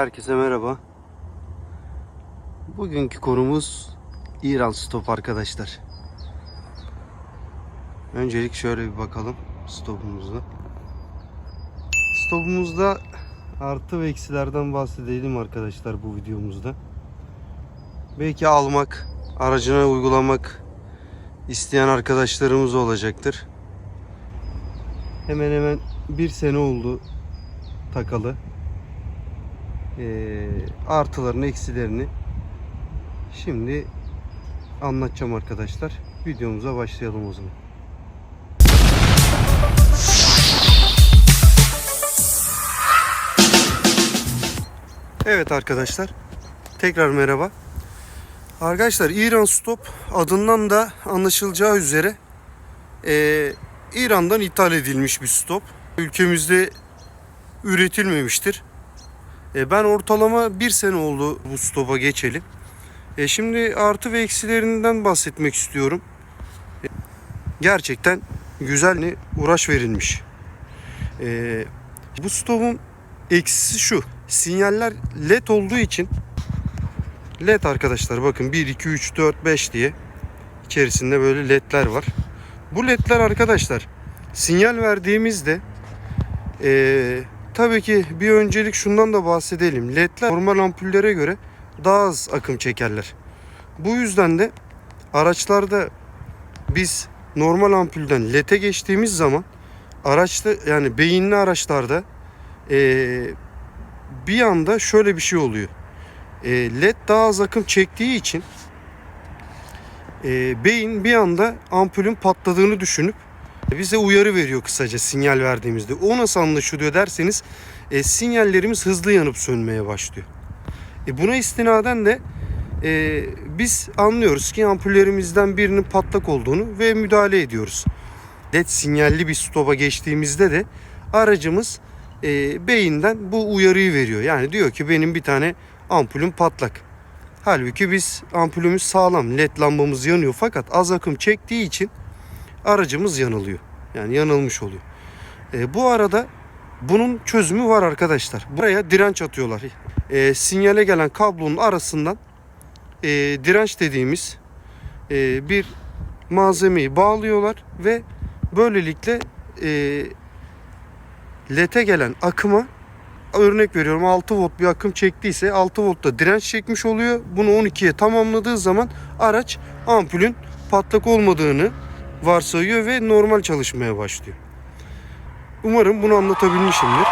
Herkese merhaba. Bugünkü konumuz İran stop arkadaşlar. Öncelik şöyle bir bakalım stopumuzda. Stopumuzda artı ve eksilerden bahsedelim arkadaşlar bu videomuzda. Belki almak, aracına uygulamak isteyen arkadaşlarımız olacaktır. Hemen hemen bir sene oldu takalı. Ee, artılarını eksilerini şimdi anlatacağım arkadaşlar. Videomuza başlayalım o zaman. Evet arkadaşlar. Tekrar merhaba. Arkadaşlar İran Stop adından da anlaşılacağı üzere ee, İran'dan ithal edilmiş bir stop. Ülkemizde üretilmemiştir. E, ben ortalama bir sene oldu bu stopa geçeli. E, şimdi artı ve eksilerinden bahsetmek istiyorum. E, gerçekten güzel ne uğraş verilmiş. E, bu stopun eksisi şu. Sinyaller led olduğu için led arkadaşlar bakın 1 2 3 4 5 diye içerisinde böyle ledler var. Bu ledler arkadaşlar sinyal verdiğimizde eee Tabii ki bir öncelik şundan da bahsedelim. LED'ler normal ampullere göre daha az akım çekerler. Bu yüzden de araçlarda biz normal ampulden LED'e geçtiğimiz zaman araçta yani beyinli araçlarda eee, bir anda şöyle bir şey oluyor. Eee, LED daha az akım çektiği için eee, beyin bir anda ampulün patladığını düşünüp bize uyarı veriyor kısaca sinyal verdiğimizde. O nasıl anlaşılıyor derseniz e, sinyallerimiz hızlı yanıp sönmeye başlıyor. E, buna istinaden de e, biz anlıyoruz ki ampullerimizden birinin patlak olduğunu ve müdahale ediyoruz. LED sinyalli bir stopa geçtiğimizde de aracımız e, beyinden bu uyarıyı veriyor. Yani diyor ki benim bir tane ampulüm patlak. Halbuki biz ampulümüz sağlam. LED lambamız yanıyor fakat az akım çektiği için aracımız yanılıyor. Yani yanılmış oluyor. E, bu arada bunun çözümü var arkadaşlar. Buraya direnç atıyorlar. E, sinyale gelen kablonun arasından e, direnç dediğimiz e, bir malzemeyi bağlıyorlar ve böylelikle e, LED'e gelen akıma örnek veriyorum 6 volt bir akım çektiyse 6 voltta direnç çekmiş oluyor. Bunu 12'ye tamamladığı zaman araç ampulün patlak olmadığını varsayıyor ve normal çalışmaya başlıyor. Umarım bunu anlatabilmişimdir.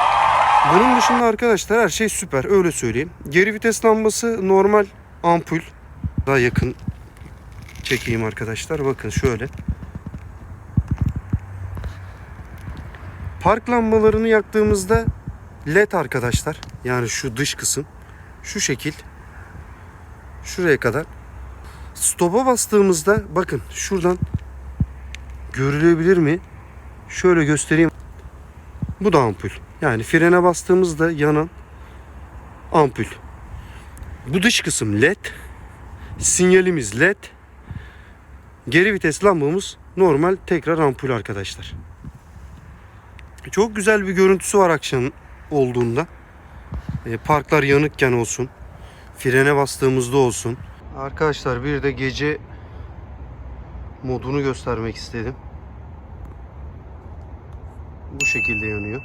Bunun dışında arkadaşlar her şey süper öyle söyleyeyim. Geri vites lambası normal ampul. Daha yakın çekeyim arkadaşlar. Bakın şöyle. Park lambalarını yaktığımızda led arkadaşlar. Yani şu dış kısım şu şekil şuraya kadar. Stop'a bastığımızda bakın şuradan görülebilir mi? Şöyle göstereyim. Bu da ampul. Yani frene bastığımızda yanan ampul. Bu dış kısım led. Sinyalimiz led. Geri vites lambamız normal tekrar ampul arkadaşlar. Çok güzel bir görüntüsü var akşam olduğunda. E, parklar yanıkken olsun. Frene bastığımızda olsun. Arkadaşlar bir de gece modunu göstermek istedim. Bu şekilde yanıyor.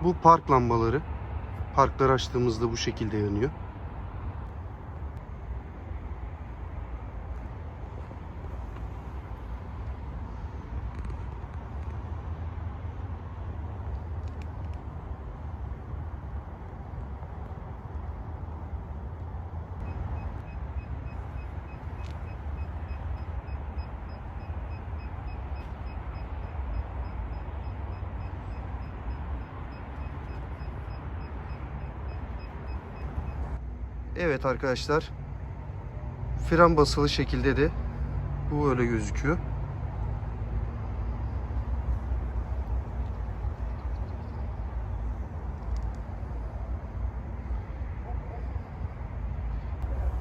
Bu park lambaları. Parklar açtığımızda bu şekilde yanıyor. Evet arkadaşlar. Fren basılı şekilde de bu öyle gözüküyor.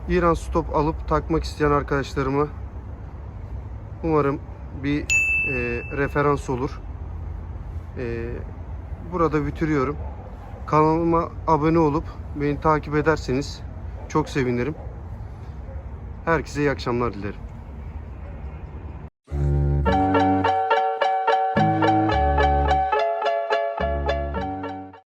İran stop alıp takmak isteyen arkadaşlarıma umarım bir e, referans olur. E, burada bitiriyorum. Kanalıma abone olup beni takip ederseniz çok sevinirim. Herkese iyi akşamlar dilerim.